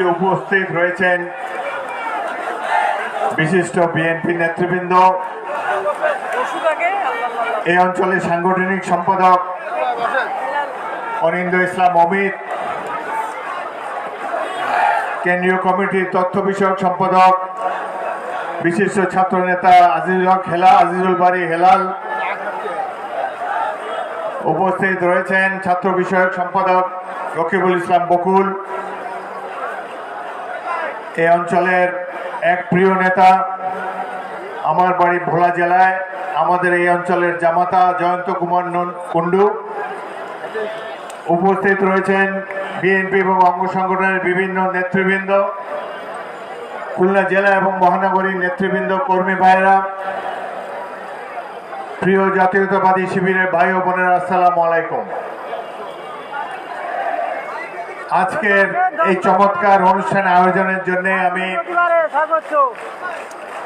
আজকে উপস্থিত রয়েছেন বিশিষ্ট বিএনপি নেতৃবৃন্দ, এই অঞ্চলের সাংগঠনিক সম্পাদক অনিন্দ ইসলাম অমিত, কেন্দ্রীয় কমিটির তথ্য বিষয়ক সম্পাদক বিশিষ্ট ছাত্র নেতা আজিজুল হক হেলা, আজিজুল বাড়ি হেলাল উপস্থিত রয়েছেন ছাত্র বিষয়ক সম্পাদক রকিবুল ইসলাম বকুল। এই অঞ্চলের এক প্রিয় নেতা আমার বাড়ি ভোলা জেলায়, আমাদের এই অঞ্চলের জামাতা জয়ন্ত কুমার কুণ্ডু উপস্থিত রয়েছেন বিএনপি এবং অঙ্গ সংগঠনের বিভিন্ন নেতৃবৃন্দ, খুলনা জেলা এবং মহানগরীর নেতৃবৃন্দ, কর্মী ভাইয়েরা, প্রিয় জাতীয়তাবাদী শিবিরের ভাই ও বোনেরা, আসসালামু আলাইকুম। আজকের এই চমৎকার অনুষ্ঠান আয়োজনের জন্য আমি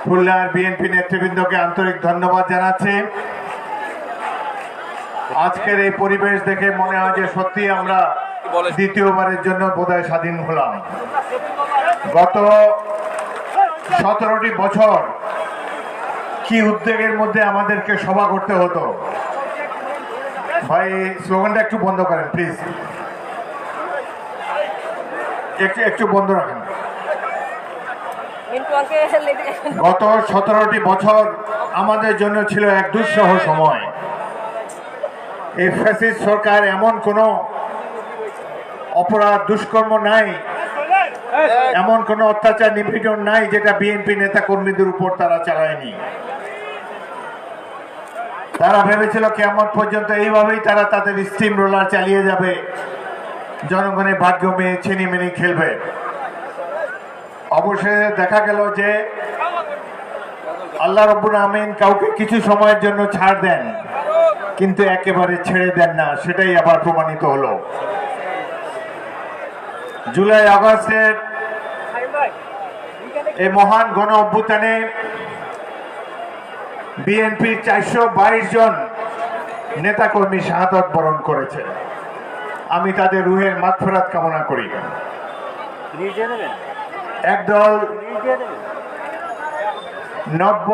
খুলনার বিএনপি নেতৃবৃন্দকে আন্তরিক ধন্যবাদ জানাচ্ছি। আজকের এই পরিবেশ দেখে মনে হয় যে সত্যি আমরা দ্বিতীয়বারের জন্য বোধহয় স্বাধীন হলাম। গত সতেরোটি বছর কি উদ্যোগের মধ্যে আমাদেরকে সভা করতে হতো? ভাই, স্লোগানটা একটু বন্ধ করেন প্লিজ একটু একটু বন্ধ রাখেন। গত সতেরোটি বছর আমাদের জন্য ছিল এক দুঃসহ সময়। এই ফ্যাসিস্ট সরকার এমন কোনো অপরাধ দুষ্কর্ম নাই এমন কোনো অত্যাচার নিপীড়ন নাই যেটা বিএনপি নেতা কর্মীদের উপর তারা চালায়নি। তারা ভেবেছিল কেমন পর্যন্ত এইভাবেই তারা তাদের স্টিম রোলার চালিয়ে যাবে। জনগণের ভাগ্য মেয়ে ছিনিমিনি খেলবে। অবশেষে দেখা গেল যে আল্লাহ রব্বুল আমিন কাউকে কিছু সময়ের জন্য ছাড় দেন, কিন্তু একেবারে ছেড়ে দেন না, সেটাই আবার প্রমাণিত হলো। জুলাই আগস্টের এই মহান গণ অভ্যুত্থানে বিএনপির চারশো বাইশ জন নেতাকর্মী শাহাদত বরণ করেছে। আমি তাদের রুহের মাগফিরাত কামনা করি। একদল নব্য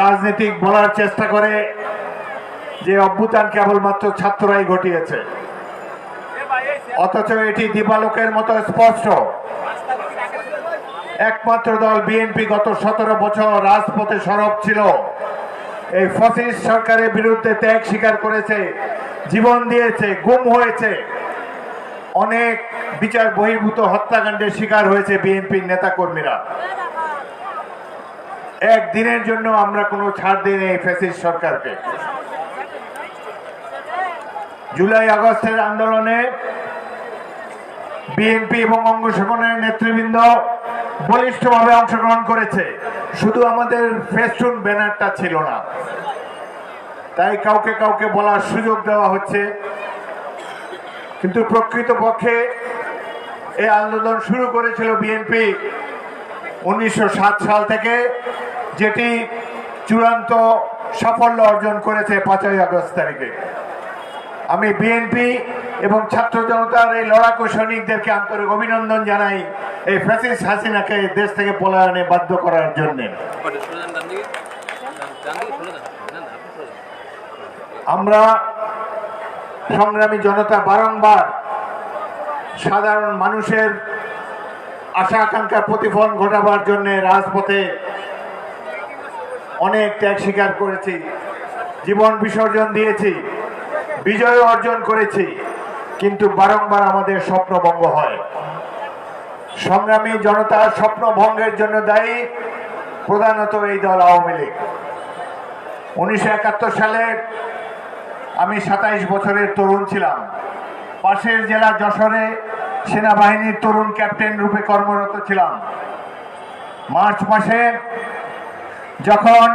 রাজনীতিক বলার চেষ্টা করে যে অভ্যুত্থান কেবলমাত্র ছাত্ররাই ঘটিয়েছে। অথচ এটি দিবালোকের মতো স্পষ্ট। একমাত্র দল বিএনপি গত সতেরো বছর রাজপথে সরব ছিল। এই ফসিস সরকারের বিরুদ্ধে ত্যাগ স্বীকার করেছে, জীবন দিয়েছে, গুম হয়েছে। অনেক বিচার বহির্ভূত হত্যাকাণ্ডের শিকার হয়েছে বিএনপির নেতাকর্মীরা। একদিনের জন্য আমরা কোনো ছাড় দিই এই ফ্যাসিস্ট সরকারকে। জুলাই আগস্টের আন্দোলনে বিএনপি এবং অঙ্গ সংগঠনের নেতৃবৃন্দ বলিষ্ঠভাবে অংশগ্রহণ করেছে। শুধু আমাদের ফেস্টুন ব্যানারটা ছিল না। তাই কাউকে কাউকে বলার সুযোগ দেওয়া হচ্ছে। কিন্তু প্রকৃতপক্ষে এই আন্দোলন শুরু করেছিল বিএনপি উনিশশো সাত সাল থেকে যেটি চূড়ান্ত সাফল্য অর্জন করেছে পাঁচই আগস্ট তারিখে। আমি বিএনপি এবং ছাত্র জনতার এই লড়াকু সৈনিকদেরকে আন্তরিক অভিনন্দন জানাই এই ফ্যাসিস হাসিনাকে দেশ থেকে পলায়নে বাধ্য করার জন্য। আমরা সংগ্রামী জনতা বারংবার সাধারণ মানুষের আশা আকাঙ্ক্ষা প্রতিফলন ঘটাবার জন্য রাজপথে অনেক ত্যাগ স্বীকার করেছি, জীবন বিসর্জন দিয়েছি, বিজয় অর্জন করেছি, কিন্তু বারংবার আমাদের স্বপ্নভঙ্গ হয়। সংগ্রামী জনতার স্বপ্ন ভঙ্গের জন্য দায়ী, প্রধানত এই দল আওয়ামী লীগ। উনিশশো একাত্তর সালে আমি সাতাইশ বছরের তরুণ ছিলাম। পাশের জেলা যশোরে সেনাবাহিনীর তরুণ ক্যাপ্টেন রূপে কর্মরত ছিলাম। মার্চ মাসে যখন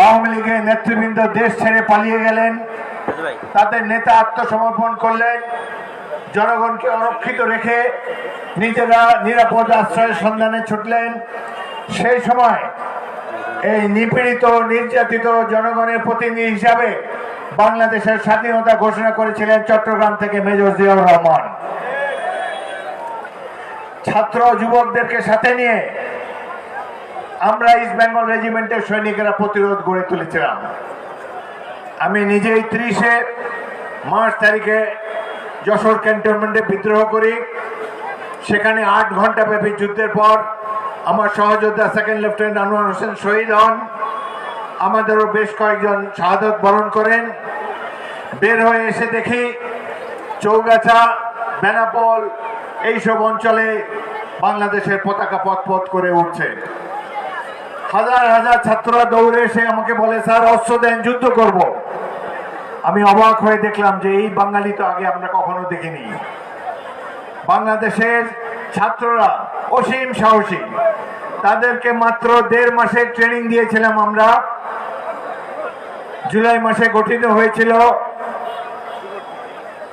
আওয়ামী লীগের নেতৃবৃন্দ দেশ ছেড়ে পালিয়ে গেলেন, তাদের নেতা আত্মসমর্পণ করলেন, জনগণকে অরক্ষিত রেখে নিজেরা নিরাপদ আশ্রয়ের সন্ধানে ছুটলেন। সেই সময় এই নিপীড়িত, নির্যাতিত জনগণের প্রতিনিধি হিসাবে বাংলাদেশের স্বাধীনতা ঘোষণা করেছিলেন চট্টগ্রাম থেকে মেজর জিয়াউর রহমান। ছাত্র যুবকদেরকে সাথে নিয়ে আমরা ইস্ট বেঙ্গল রেজিমেন্টের সৈনিকেরা প্রতিরোধ গড়ে তুলেছিলাম। আমি নিজেই ত্রিশে মার্চ তারিখে যশোর ক্যান্টনমেন্টে বিদ্রোহ করি। সেখানে আট ঘণ্টা ব্যাপী যুদ্ধের পর আমার সহযোদ্ধা সেকেন্ড লেফটেন্যান্ট আনোয়ার হোসেন শহীদ হন। আমাদেরও বেশ কয়েকজন শাহাদত বরণ করেন। বের হয়ে এসে দেখি চৌগাছা, বেনাপোল, এইসব অঞ্চলে বাংলাদেশের পতাকা পথ পথ করে উঠছে। হাজার হাজার ছাত্ররা দৌড়ে এসে আমাকে বলে, স্যার, অস্ত্র দেন, যুদ্ধ করব। আমি অবাক হয়ে দেখলাম যে এই বাঙালি তো আগে আমরা কখনো দেখিনি। বাংলাদেশের ছাত্ররা অসীম সাহসী। তাদেরকে মাত্র দেড় মাসের ট্রেনিং দিয়েছিলাম আমরা। জুলাই মাসে গঠিত হয়েছিল।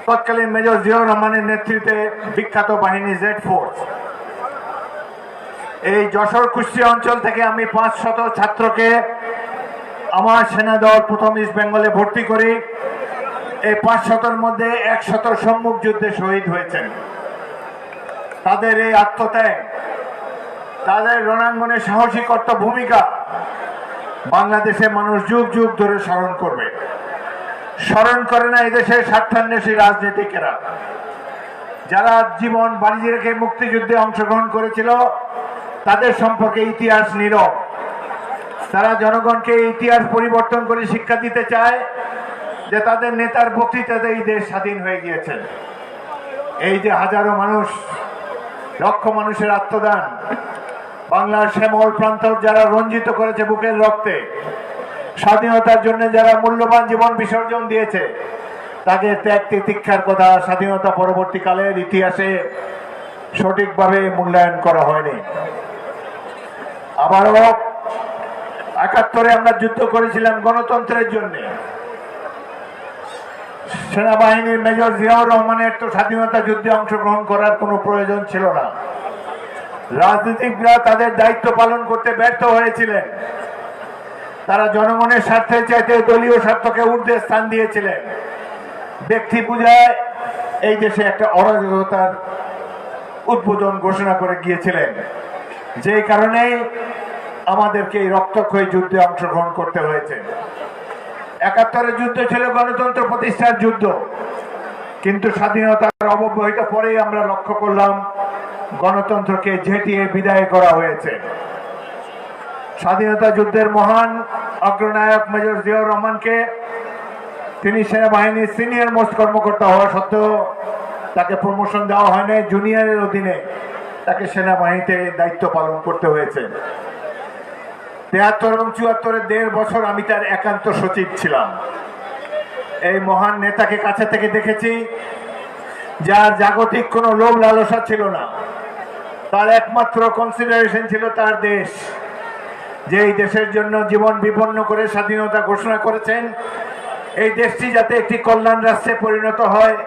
তৎকালীন মেজর জিয়াউর রহমানের নেতৃত্বে বিখ্যাত বাহিনী জেড ফোর্স। এই যশোর কুষ্টিয়া অঞ্চল থেকে আমি পাঁচ শত ছাত্রকে আমার সেনা দল প্রথম ইস্ট বেঙ্গলে ভর্তি করি। এই পাঁচ শতর মধ্যে এক শত সম্মুখ যুদ্ধে শহীদ হয়েছেন। তাদের এই আত্মত্যাগ, তাদের রণাঙ্গনে সাহসিকত্ব ভূমিকা বাংলাদেশের মানুষ যুগ যুগ ধরে স্মরণ করবে। স্মরণ করে না এদেশের স্বার্থান্বেষী রাজনীতিকেরা। যারা জীবন বাণিজ্য রেখে মুক্তিযুদ্ধে অংশগ্রহণ করেছিল, তাদের সম্পর্কে ইতিহাস নীরব। তারা জনগণকে ইতিহাস পরিবর্তন করে শিক্ষা দিতে চায় যে তাদের নেতার বক্তৃতাতে এই দেশ স্বাধীন হয়ে গিয়েছে। এই যে হাজারো মানুষ, লক্ষ মানুষের আত্মদান বাংলার শ্যামল প্রান্তর যারা রঞ্জিত করেছে বুকের রক্তে, স্বাধীনতার জন্য যারা মূল্যবান জীবন বিসর্জন দিয়েছে, তাদের ত্যাগ তিতিক্ষার কথা স্বাধীনতা পরবর্তীকালের ইতিহাসে সঠিকভাবে মূল্যায়ন করা হয়নি। আবারও একাত্তরে আমরা যুদ্ধ করেছিলাম গণতন্ত্রের জন্য। সেনাবাহিনীর মেজর জিয়াউর রহমানের তো স্বাধীনতা যুদ্ধে অংশগ্রহণ করার কোনো প্রয়োজন ছিল না। রাজনীতিকরা তাদের দায়িত্ব পালন করতে ব্যর্থ হয়েছিলেন। তারা জনগণের স্বার্থে চাইতে দলীয় স্বার্থকে ঊর্ধ্বে স্থান দিয়েছিলেন। ব্যক্তি পূজায় এই দেশে একটা অরাজকতার উদ্বোধন ঘোষণা করে গিয়েছিলেন। যে কারণে আমাদেরকে এই রক্তক্ষয়ী যুদ্ধে অংশগ্রহণ করতে হয়েছে। একাত্তরের যুদ্ধ ছিল গণতন্ত্র প্রতিষ্ঠার যুদ্ধ। কিন্তু স্বাধীনতার অবহিত পরেই আমরা লক্ষ্য করলাম গণতন্ত্রকে ঝেঁটিয়ে বিদায় করা হয়েছে। স্বাধীনতা যুদ্ধের মহান অগ্রনায়ক মেজর জিয়াউর রহমানকে তিনি সেনাবাহিনীর সিনিয়র মোস্ট কর্মকর্তা হওয়া সত্ত্বেও তাকে প্রমোশন দেওয়া হয়নি জুনিয়রের অধীনে তাকে সেনাবাহিনীতে দায়িত্ব পালন করতে হয়েছে। তেহাত্তর এবং চুয়াত্তরের দেড় বছর আমি তার একান্ত সচিব ছিলাম। এই মহান নেতাকে কাছে থেকে দেখেছি, যার জাগতিক কোনো লোভ লালসা ছিল না। তার একমাত্র কনসিডারেশন ছিল তার দেশ। যে এই দেশের জন্য জীবন বিপন্ন করে স্বাধীনতা ঘোষণা করেছেন, এই দেশটি যাতে একটি কল্যাণ রাষ্ট্রে পরিণত হয়,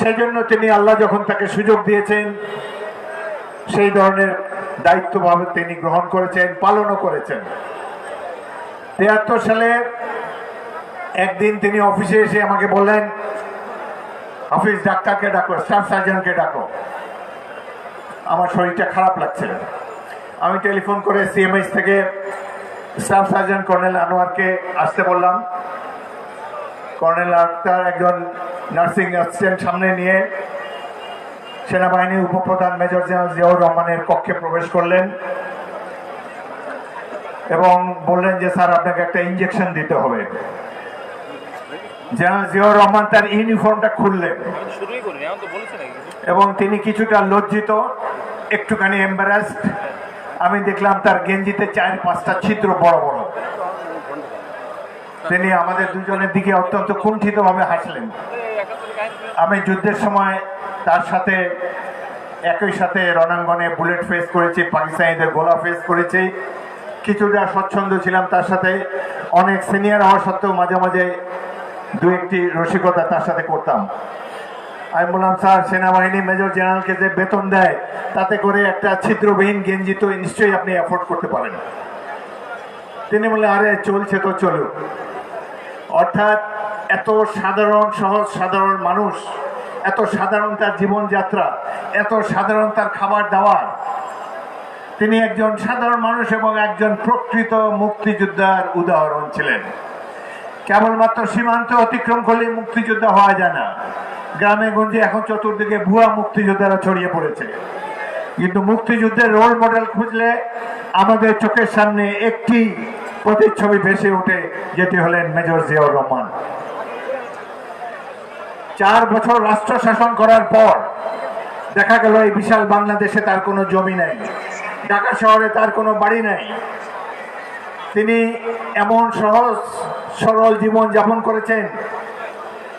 সেজন্য তিনি আল্লাহ যখন তাকে সুযোগ দিয়েছেন, সেই ধরনের দায়িত্বভাবে তিনি গ্রহণ করেছেন, পালনও করেছেন। তেহাত্তর সালে একদিন তিনি অফিসে এসে আমাকে বললেন অফিস ডাক্তারকে ডাকো, স্টাফ সার্জনকে ডাকো। আমার শরীরটা খারাপ লাগছে আমি টেলিফোন করে সিএমএইচ থেকে স্টাফ সার্জন কর্নেল আনোয়ারকে আসতে বললাম। কর্নেল আক্তার একজন নার্সিং অ্যাসিস্ট্যান্ট সামনে নিয়ে সেনাবাহিনীর উপপ্রধান মেজর জেনারেল জিয়াউর রহমানের কক্ষে প্রবেশ করলেন এবং বললেন যে স্যার আপনাকে একটা ইঞ্জেকশন দিতে হবে। জেনারেল জিয়াউর রহমান তার ইউনিফর্মটা খুললেন। এবং তিনি কিছুটা লজ্জিত একটুখানি এম্বারাসড আমি দেখলাম তার গেঞ্জিতে চার পাঁচটা ছিদ্র বড় বড়। তিনি আমাদের দুজনের দিকে অত্যন্ত কুণ্ঠিতভাবে হাসলেন। আমি যুদ্ধের সময় তার সাথে, একই সাথে রণাঙ্গনে বুলেট ফেস করেছি, পাকিস্তানিদের গোলা ফেস করেছি। কিছুটা স্বচ্ছন্দ ছিলাম তার সাথে। অনেক সিনিয়র হওয়া সত্ত্বেও মাঝে মাঝে দু একটি রসিকতা তার সাথে করতাম। আমি বললাম, স্যার, সেনাবাহিনী মেজর জেনারেলকে যে বেতন দেয়, তাতে করে একটা ছিদ্রবিহীন গেঞ্জি তো নিশ্চয়ই আপনি অ্যাফোর্ড করতে পারেন। তিনি বললেন, আরে, চলছে তো চলুক। অর্থাৎ এত সাধারণ, সহজ, সাধারণ মানুষ, এত সাধারণ তার জীবনযাত্রা, এত সাধারণ তার খাবার দাবার। তিনি একজন সাধারণ মানুষ এবং একজন প্রকৃত মুক্তিযোদ্ধার উদাহরণ ছিলেন। কেবলমাত্র সীমান্ত অতিক্রম করলে মুক্তিযোদ্ধা হওয়া যায় না। গ্রামে গঞ্জে এখন চতুর্দিকে ভুয়া মুক্তিযোদ্ধারা ছড়িয়ে পড়েছে। কিন্তু মুক্তিযুদ্ধের রোল মডেল খুঁজলে আমাদের চোখের সামনে একটি প্রতিচ্ছবি ভেসে ওঠে, যেটি হলেন মেজর জিয়াউর রহমান। চার বছর রাষ্ট্র শাসন করার পর দেখা গেল এই বিশাল বাংলাদেশে তার কোনো জমি নেই, ঢাকা শহরে তার কোনো বাড়ি নেই। তিনি এমন সহজ, সরল জীবন যাপন করেছেন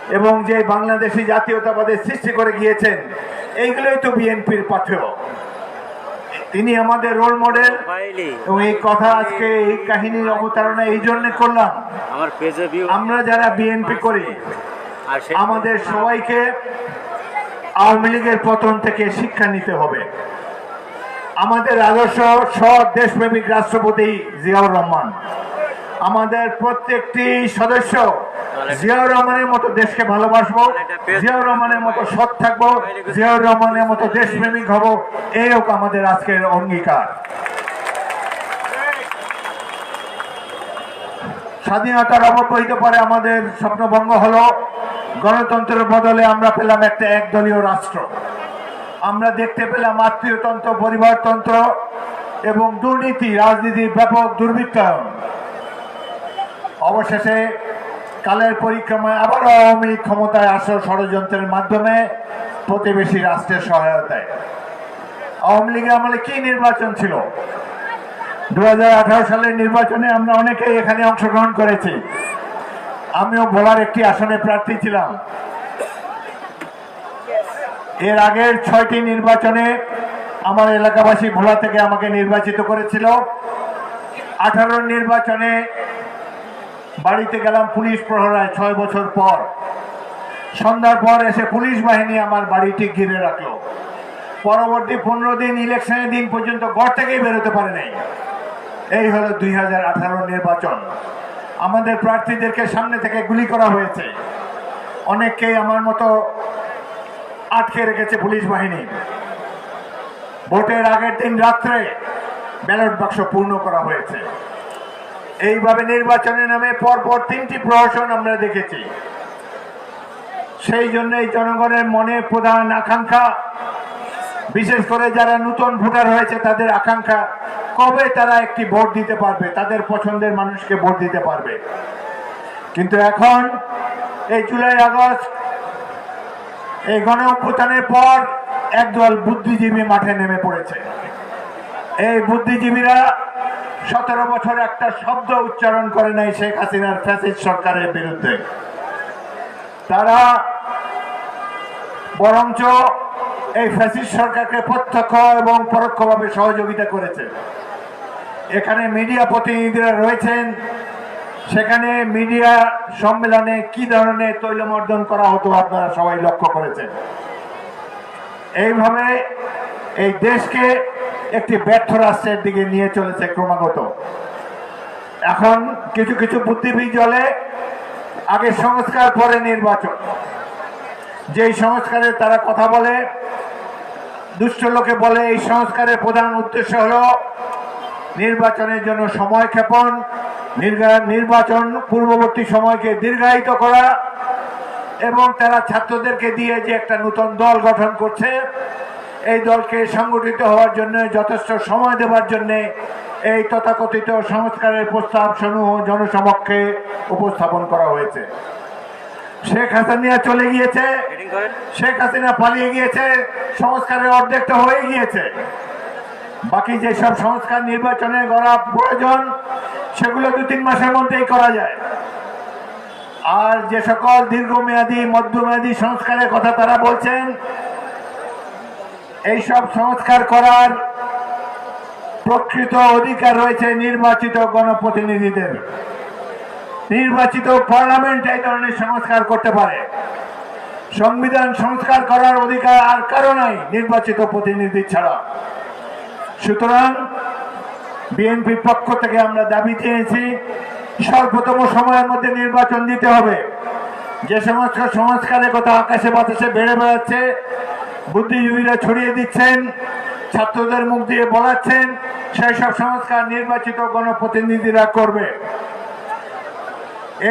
এবং যে বাংলাদেশি জাতীয়তাবাদের সৃষ্টি করে গিয়েছেন এইগুলোই তো বিএনপির পাথেয় তিনি আমাদের রোল মডেল এবং এই কথা আজকে এই কাহিনীর অবতারণা এই জন্য করলাম। আমার যারা বিএনপি করি আমাদের সবাইকে আওয়ামী লীগের পতন থেকে শিক্ষা নিতে হবে। আমাদের আদর্শ সৎ দেশপ্রেমিক রাষ্ট্রপতি জিয়াউর রহমান আমাদের প্রত্যেকটি সদস্য জিয়াউর রহমানের মতো দেশকে ভালোবাসবো জিয়াউর রহমানের মতো সৎ থাকব জিয়াউর রহমানের মতো দেশপ্রেমিক হব এই হোক আমাদের আজকের অঙ্গীকার। স্বাধীনতার অবহিত পরে আমাদের স্বপ্নভঙ্গ হলো গণতন্ত্রের বদলে আমরা পেলাম একটা একদলীয় রাষ্ট্র। আমরা দেখতে পেলাম আত্মীয়তন্ত্র পরিবারতন্ত্র এবং দুর্নীতি রাজনীতির ব্যাপক দুর্বৃত্তায়ন। অবশেষে কালের পরিক্রমায় আবারও আওয়ামী লীগ ক্ষমতায় আসো ষড়যন্ত্রের মাধ্যমে প্রতিবেশী রাষ্ট্রের সহায়তায়। আওয়ামী লীগের আমলে কি নির্বাচন ছিল? দু সালের নির্বাচনে আমরা অনেকেই এখানে অংশগ্রহণ করেছি। আমিও ভোলার একটি আসনে প্রার্থী ছিলাম। এর আগের ছয়টি নির্বাচনে আমার এলাকাবাসী ভোলা থেকে আমাকে নির্বাচিত করেছিল। আঠারো নির্বাচনে বাড়িতে গেলাম পুলিশ প্রহরায় ছয় বছর পর। সন্ধ্যার পর এসে পুলিশ বাহিনী আমার বাড়িটি ঘিরে রাখল। পরবর্তী পনেরো দিন, ইলেকশনের দিন পর্যন্ত ঘর থেকেই বেরোতে পারে নাই। এই হলো দুই হাজার আঠারো নির্বাচন। আমাদের প্রার্থীদেরকে সামনে থেকে গুলি করা হয়েছে। অনেককেই আমার মতো আটকে রেখেছে পুলিশ বাহিনী। ভোটের আগের দিন রাত্রে ব্যালট বাক্স পূর্ণ করা হয়েছে। এইভাবে নির্বাচনে নামে পরপর তিনটি প্রহসন আমরা দেখেছি। সেই জন্য এই জনগণের মনে প্রধান আকাঙ্ক্ষা, বিশেষ করে যারা নতুন ভোটার হয়েছে তাদের আকাঙ্ক্ষা, কবে তারা একটি ভোট দিতে পারবে, তাদের পছন্দের মানুষকে ভোট দিতে পারবে। কিন্তু এখন, এই জুলাই আগস্ট, এই গণ অভ্যুত্থানের পর একদল বুদ্ধিজীবী মাঠে নেমে পড়েছে। এই বুদ্ধিজীবীরা সতেরো বছর একটা শব্দ উচ্চারণ করে নাই শেখ হাসিনার ফ্যাসিস্ট সরকারের বিরুদ্ধে। তারা বরঞ্চ এই ফ্যাসিস্ট সরকারকে প্রত্যক্ষ এবং পরোক্ষভাবে সহযোগিতা করেছে। এখানে মিডিয়া প্রতিনিধিরা রয়েছেন। সেখানে মিডিয়া সম্মেলনে কি ধরনের তৈলমর্দন করা হতো আপনারা সবাই লক্ষ্য করেছেন। এইভাবে এই দেশকে একটি ব্যর্থ রাষ্ট্রের দিকে নিয়ে চলেছে ক্রমাগত। এখন কিছু কিছু বুদ্ধিবীজ জলে আগে সংস্কার, পরে নির্বাচন। যেই সংস্কারের তারা কথা বলে, দুষ্ট লোকে বলে, এই সংস্কারের প্রধান উদ্দেশ্য হলো নির্বাচনের জন্য সময় ক্ষেপণ নির্বাচন পূর্ববর্তী সময়কে দীর্ঘায়িত করা এবং তারা ছাত্রদেরকে দিয়ে যে একটা নতুন দল গঠন করছে এই দলকে সংগঠিত হওয়ার জন্য যথেষ্ট সময় দেওয়ার জন্য এই তথাকথিত সংস্কারের প্রস্তাব সমূহ জনসমক্ষে উপস্থাপন করা হয়েছে। শেখ হাসিনা চলে গিয়েছে। শেখ হাসিনা পালিয়ে গিয়েছে। সংস্কারের অর্ধেকটা হয়ে গিয়েছে। বাকি যেসব সংস্কার নির্বাচনে করা প্রয়োজন সেগুলো দু তিন মাসের মধ্যেই করা যায়। আর যে সকল দীর্ঘমেয়াদী মধ্যমেয়াদী সংস্কারের কথা তারা বলছেন এইসব সংস্কার করার প্রকৃত অধিকার রয়েছে নির্বাচিত গণপ্রতিনিধিদের। নির্বাচিত পার্লামেন্ট এই ধরনের সংস্কার করতে পারে। সংবিধান সংস্কার করার অধিকার আর কারও নাই নির্বাচিত প্রতিনিধি ছাড়া। সুতরাং বিএনপির পক্ষ থেকে আমরা দাবি চেয়েছি স্বল্পতম সময়ের মধ্যে নির্বাচন দিতে হবে। যে সমস্ত সংস্কারের কথা আকাশে বাতাসে বেড়ে বেড়াচ্ছে বুদ্ধিজীবীরা ছড়িয়ে দিচ্ছেন, ছাত্রদের মুখ দিয়ে বলাচ্ছেন সেই সব সংস্কার নির্বাচিত গণপ্রতিনিধিরা করবে।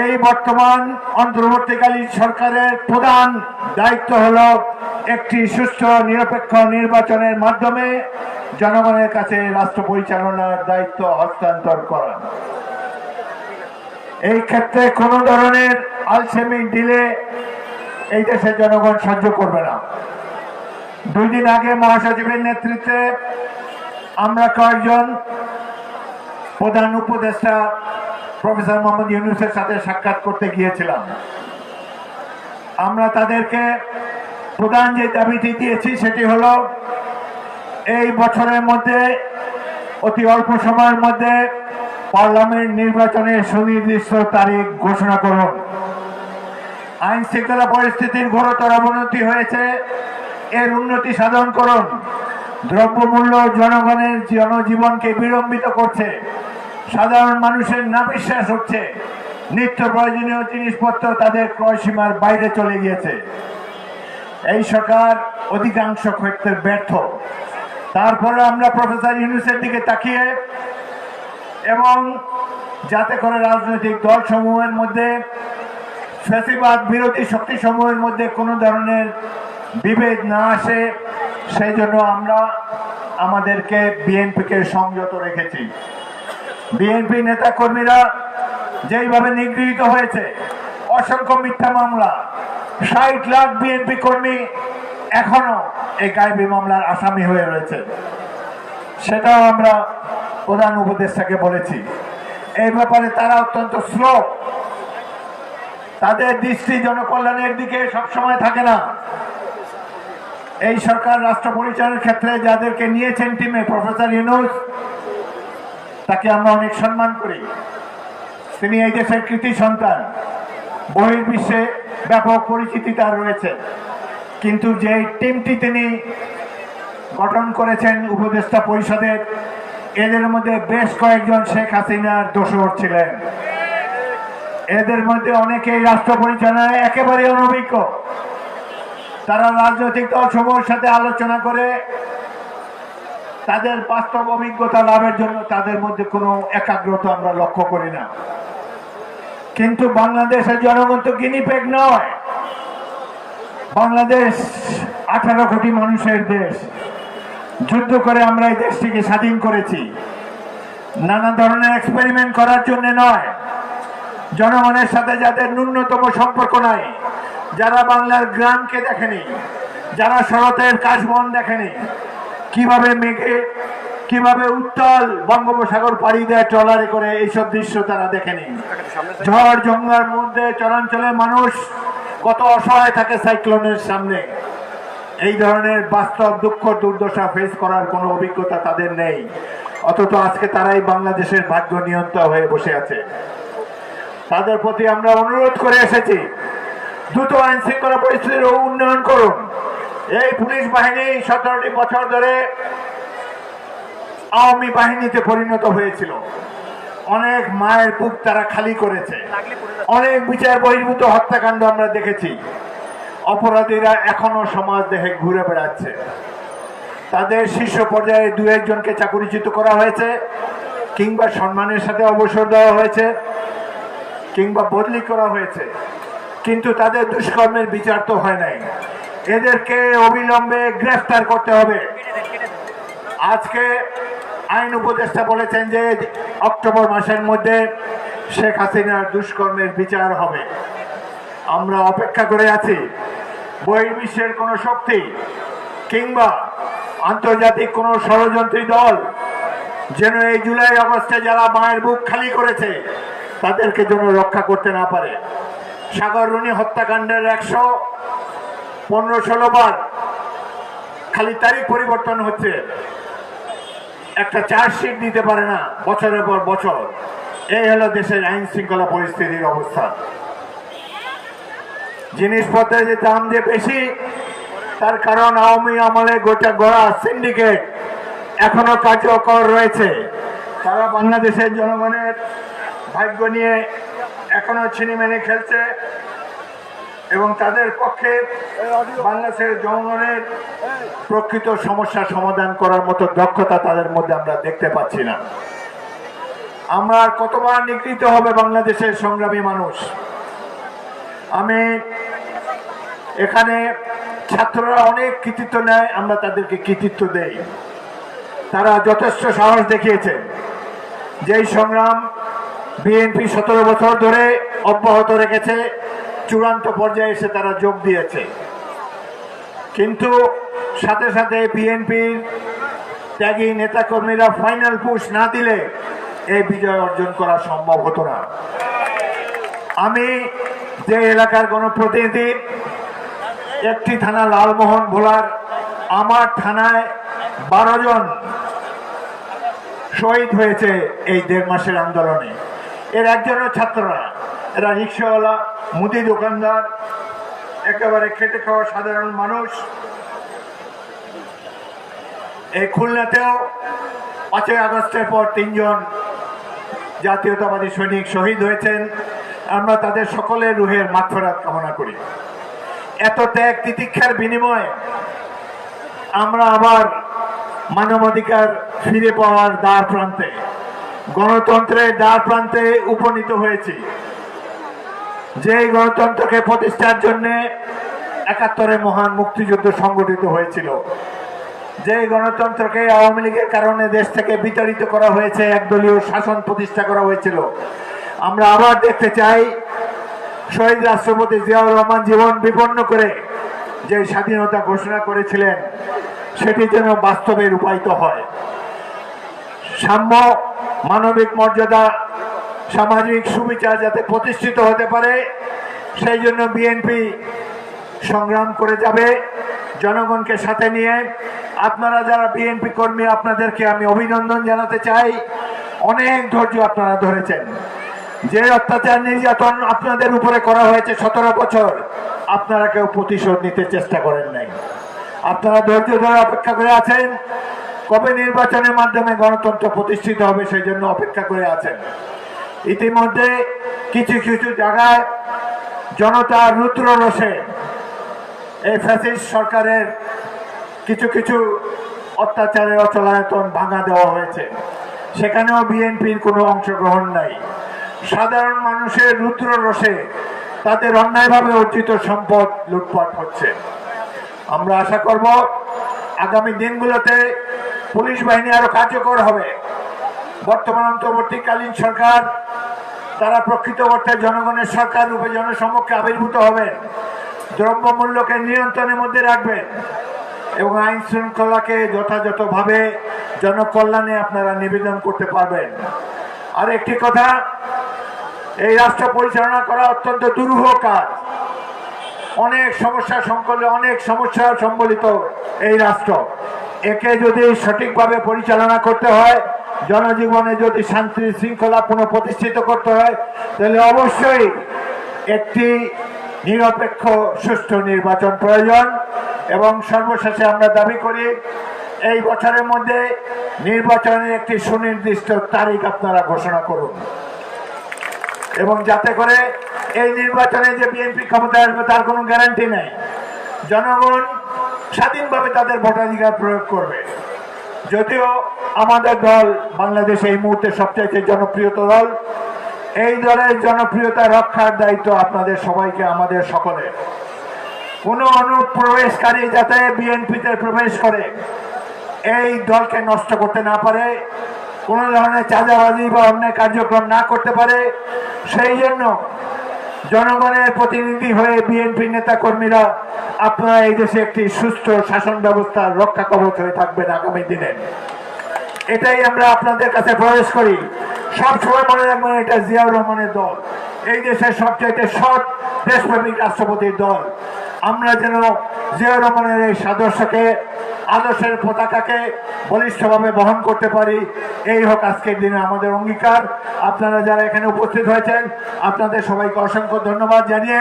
এই বর্তমান অন্তর্বর্তীকালীন সরকারের প্রধান দায়িত্ব হল একটি সুষ্ঠু নিরপেক্ষ নির্বাচনের মাধ্যমে জনগণের কাছে রাষ্ট্র পরিচালনার দায়িত্ব হস্তান্তর করা। এই ক্ষেত্রে কোনো ধরনের আলসেমি দিলে এই দেশের জনগণ সহ্য করবে না। দুই দিন আগে মহাসচিবের নেতৃত্বে আমরা কয়েকজন প্রধান উপদেষ্টা প্রফেসর মোহাম্মদ ইউনুসের সাথে সাক্ষাৎ করতে গিয়েছিলাম। আমরা তাদেরকে প্রধান যে দাবিটি দিয়েছি সেটি হলো, এই বছরের মধ্যে, অতি অল্প সময়ের মধ্যে পার্লামেন্ট নির্বাচনের সুনির্দিষ্ট তারিখ ঘোষণা করুন। আইন শৃঙ্খলা পরিস্থিতির ঘোরতর অবনতি হয়েছে। এর উন্নতি সাধন করুন। দ্রব্যমূল্য জনগণের জনজীবনকে বিলম্বিত করছে। সাধারণ মানুষের না বিশ্বাস হচ্ছে। নিত্য প্রয়োজনীয় জিনিসপত্র তাদের ক্রয় সীমার বাইরে চলে গিয়েছে। এই সরকার অধিকাংশ ক্ষেত্রে ব্যর্থ। তারপরে আমরা প্রফেসর ইউনুসের দিকে তাকিয়ে এবং যাতে করে রাজনৈতিক দলসমূহের মধ্যে ফ্যাসিবাদ বিরোধী শক্তিসমূহের মধ্যে কোনো ধরনের বিভেদ না আসে সেই জন্য আমরা আমাদেরকে বিএনপিকে সংযত রেখেছি। বিএনপি নেতা কর্মীরা যেইভাবে নিগৃহীত হয়েছে, অসংখ্য মিথ্যা মামলা, ষাট লাখ বিএনপি কর্মী এখনও এই গায়েবী মামলার আসামি হয়ে রয়েছে। সেটাও আমরা প্রধান উপদেষ্টাকে বলেছি। এই ব্যাপারে তারা অত্যন্ত স্লো তাদের দৃষ্টি জনকল্যাণের দিকে সবসময় থাকে না। এই সরকার রাষ্ট্র পরিচালনার ক্ষেত্রে যাদেরকে নিয়েছেন টিমে, প্রফেসর ইউনুস, তাকে আমরা অনেক সম্মান করি। তিনি এই দেশের কৃতি সন্তান। বহির্বিশ্বে ব্যাপক পরিচিতি তার রয়েছে। কিন্তু যে টিমটি তিনি গঠন করেছেন উপদেষ্টা পরিষদের, এদের মধ্যে বেশ কয়েকজন শেখ হাসিনার দোষর ছিলেন। এদের মধ্যে অনেকেই রাষ্ট্র পরিচালনায় একেবারে অনভিজ্ঞ। তারা রাজনৈতিক দল সমূহের সাথে আলোচনা করে তাদের বাস্তব অভিজ্ঞতা লাভের জন্য তাদের মধ্যে কোনো একাগ্রতা আমরা লক্ষ্য করি না। কিন্তু বাংলাদেশের জনগণ তো গিনিপেগ নয়। বাংলাদেশ আঠারো কোটি মানুষের দেশ। যুদ্ধ করে আমরা এই দেশটিকে স্বাধীন করেছি। নানা ধরনের এক্সপেরিমেন্ট করার জন্য নয়। জনগণের সাথে যাদের ন্যূনতম সম্পর্ক নাই। যারা বাংলার গ্রামকে দেখেনি, যারা শরতের কাশবন দেখেনি, কীভাবে মেঘে, কীভাবে উত্তল বঙ্গোপসাগর পাড়ি দেয় ট্রলারে করে এইসব দৃশ্য তারা দেখেনি। ঝড় জঙ্গার মধ্যে চরাঞ্চলের মানুষ কত অসহায় থাকে সাইক্লোনের সামনে। এই ধরনের বাস্তব দুঃখ, দুর্দশা ফেস করার কোনো অভিজ্ঞতা তাদের নেই। অথচ আজকে তারাই বাংলাদেশের ভাগ্য নিয়ন্ত্রণ হয়ে বসে আছে। তাদের প্রতি আমরা অনুরোধ করে এসেছি দ্রুত আইন শৃঙ্খলা পরিস্থিতির উন্নয়ন করুন। এই পুলিশ বাহিনী সতেরোটি বছর ধরে আওয়ামী বাহিনীতে পরিণত হয়েছিল। অনেক মায়ের বুক তারা খালি করেছে। অনেক বিচার বহির্ভূত হত্যাকাণ্ড আমরা দেখেছি। অপরাধীরা এখনও সমাজ দেখে ঘুরে বেড়াচ্ছে। তাদের শীর্ষ পর্যায়ে দু একজনকে চাকরিচ্যুত করা হয়েছে কিংবা সম্মানের সাথে অবসর দেওয়া হয়েছে কিংবা বদলি করা হয়েছে। কিন্তু তাদের দুষ্কর্মের বিচার তো হয় নাই। এদেরকে অবিলম্বে গ্রেফতার করতে হবে। আজকে আইন উপদেষ্টা বলেছেন যে অক্টোবর মাসের মধ্যে শেখ হাসিনার দুষ্কর্মের বিচার হবে। আমরা অপেক্ষা করে আছি। বহির্বিশ্বের কোনো শক্তি কিংবা আন্তর্জাতিক কোনো ষড়যন্ত্রী দল যেন এই জুলাই আগস্টে যারা মায়ের বুক খালি করেছে, তাদেরকে যেন রক্ষা করতে না পারে। সাগর রুনি হত্যাকাণ্ডের একশো পনেরো ষোলো বার খালি তারিখ পরিবর্তন হচ্ছে। একটা চার্জশিট দিতে পারে না, বছরের পর বছর। এই হলো দেশের আইন শৃঙ্খলা পরিস্থিতির অবস্থা। জিনিসপত্রের যে দাম যে বেশি, তার কারণ আওয়ামী আমলে গোটা গড়া সিন্ডিকেট এখনও কার্যকর রয়েছে। তারা বাংলাদেশের জনগণের ভাগ্য নিয়ে এখনও ছিনিমেনে খেলছে এবং তাদের পক্ষে বাংলাদেশের জনগণের প্রকৃত সমস্যা সমাধান করার মতো দক্ষতা তাদের মধ্যে আমরা দেখতে পাচ্ছি না। আমরা কতবার নিগৃহীত হবে বাংলাদেশের সংগ্রামী মানুষ? আমি এখানে ছাত্ররা অনেক কৃতিত্ব নেয়, আমরা তাদেরকে কৃতিত্ব দেই। তারা যথেষ্ট সাহস দেখিয়েছে যেই সংগ্রাম বিএনপি সতেরো বছর ধরে অব্যাহত রেখেছে, চূড়ান্ত পর্যায়ে এসে তারা যোগ দিয়েছে। কিন্তু সাথে সাথে বিএনপির ত্যাগী নেতাকর্মীরা ফাইনাল পুশ না দিলে এই বিজয় অর্জন করা সম্ভব হতো না। আমি যে এলাকার গণপ্রতিনিধি, একটি থানা লালমোহন ভোলার, আমার থানায় বারো জন শহীদ হয়েছে এই দেড় মাসের আন্দোলনে। এর একজনও ছাত্ররা, এরা রিক্সাওয়ালা, মুদি দোকানদার, একেবারে খেটে খাওয়া সাধারণ মানুষ। এই খুলনাতেও পাঁচই আগস্টের পর তিনজন জাতীয়তাবাদী সৈনিক শহীদ হয়েছেন। আমরা তাদের সকলের রুহের মাগফেরাত কামনা করি। এত ত্যাগ তিতিক্ষার বিনিময়ে আমরা আবার মানবাধিকার ফিরে পাওয়ার দ্বার প্রান্তে গণতন্ত্রের দ্বার প্রান্তে উপনীত হয়েছি। যে গণতন্ত্রকে প্রতিষ্ঠার জন্য একাত্তরে মহান মুক্তিযুদ্ধ সংগঠিত হয়েছিল। যে গণতন্ত্রকে আওয়ামী লীগের কারণে দেশ থেকে বিতাড়িত করা হয়েছে, একদলীয় শাসন প্রতিষ্ঠা করা হয়েছিল। আমরা আবার দেখতে চাই, শহীদ রাষ্ট্রপতি জিয়াউর রহমান জীবন বিপন্ন করে যে স্বাধীনতা ঘোষণা করেছিলেন, সেটি যেন বাস্তবে রূপায়িত হয়। সাম্য মানবিক মর্যাদা, সামাজিক সুবিচার যাতে প্রতিষ্ঠিত হতে পারে, সেই জন্য বিএনপি সংগ্রাম করে যাবে জনগণকে সাথে নিয়ে। আপনারা যারা বিএনপি কর্মী, আপনাদেরকে আমি অভিনন্দন জানাতে চাই। অনেক ধৈর্য আপনারা ধরেছেন। যে অত্যাচার নির্যাতন আপনাদের উপরে করা হয়েছে সতেরো বছর, আপনারা কেউ প্রতিশোধ নিতে চেষ্টা করেন নাই। আপনারা ধৈর্য ধরে অপেক্ষা করে আছেন। কবে নির্বাচনের মাধ্যমে গণতন্ত্র প্রতিষ্ঠিত হবে সেই জন্য অপেক্ষা করে আছেন। ইতিমধ্যে কিছু কিছু জায়গায় জনতা রুদ্র রসে এই ফ্যাসিস্ট সরকারের কিছু কিছু অত্যাচারের অচলায়তন ভাঙা দেওয়া হয়েছে। সেখানেও বিএনপির কোনো অংশগ্রহণ নাই। সাধারণ মানুষের রুদ্র রসে তাদের অন্যায়ভাবে অর্জিত সম্পদ লুটপাট হচ্ছে। আমরা আশা করব আগামী দিনগুলোতে পুলিশ বাহিনী আরও কার্যকর হবে। বর্তমান অন্তর্বর্তীকালীন সরকার, তারা প্রকৃত অর্থে জনগণের সরকার রূপে জনসমক্ষে আবির্ভূত হবেন দ্রব্যমূল্যকে নিয়ন্ত্রণের মধ্যে রাখবেন এবং আইন শৃঙ্খলাকে যথাযথভাবে জনকল্যাণে আপনারা নিবেদন করতে পারবেন। আর একটি কথা, এই রাষ্ট্র পরিচালনা করা অত্যন্ত দুরূহ কাজ। অনেক সমস্যা সংকলে অনেক সমস্যা সম্বলিত এই রাষ্ট্র। একে যদি সঠিকভাবে পরিচালনা করতে হয়, জনজীবনে যদি শান্তি শৃঙ্খলা পুনঃপ্রতিষ্ঠিত করতে হয়, তাহলে অবশ্যই একটি নিরপেক্ষ, সুষ্ঠু নির্বাচন প্রয়োজন এবং সর্বশেষে আমরা দাবি করি, এই বছরের মধ্যে নির্বাচনের একটি সুনির্দিষ্ট তারিখ আপনারা ঘোষণা করুন। এবং যাতে করে এই নির্বাচনে যে বিএনপি ক্ষমতায় আসবে, তার কোনো গ্যারান্টি নেই। জনগণ স্বাধীনভাবে তাদের ভোটাধিকার প্রয়োগ করবে। যদিও আমাদের দল বাংলাদেশ এই মুহূর্তে সবচাইতে জনপ্রিয় দল, এই দলের জনপ্রিয়তা রক্ষার দায়িত্ব আপনাদের সবাইকে, আমাদের সকলের। কোন অনুপ্রবেশকারী যাতে বিএনপিতে প্রবেশ করে, এই দলকে নষ্ট করতে না পারে, কোনো ধরনের চাঁদাবাজি বা অন্য কার্যক্রম না করতে পারে, সেই জন্য জনগণের প্রতিনিধি হয়ে বিএনপি নেতা কর্মীরা আপনারা এই দেশে একটি সুস্থ শাসন ব্যবস্থার রক্ষা কবচ হয়ে থাকবেন আগামী দিনে। এটাই আমরা আপনাদের কাছে প্রবেশ করি। সব সময় মনে রাখবেন এটা জিয়াউর রহমানের দল। এই দেশের সবচাইতে সৎ, দেশপ্রেমিক রাষ্ট্রপতির দল। আমরা যেন জিয়াউর রহমানের এই সাদর্শকে আদর্শের পতাকাকে বলিষ্ঠভাবে বহন করতে পারি, এই হোক আজকের দিনে আমাদের অঙ্গীকার। আপনারা যারা এখানে উপস্থিত হয়েছেন, আপনাদের সবাইকে অসংখ্য ধন্যবাদ জানিয়ে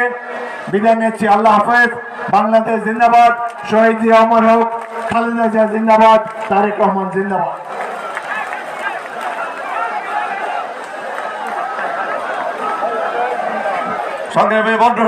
বিদায় নিচ্ছি। আল্লাহ হাফেজ। বাংলাদেশ জিন্দাবাদ। শহীদ জিয়া অমর হোক, খালেদা জিয়া জিন্দাবাদ, তারেক রহমান জিন্দাবাদ। সংগ্রামী বন্ধু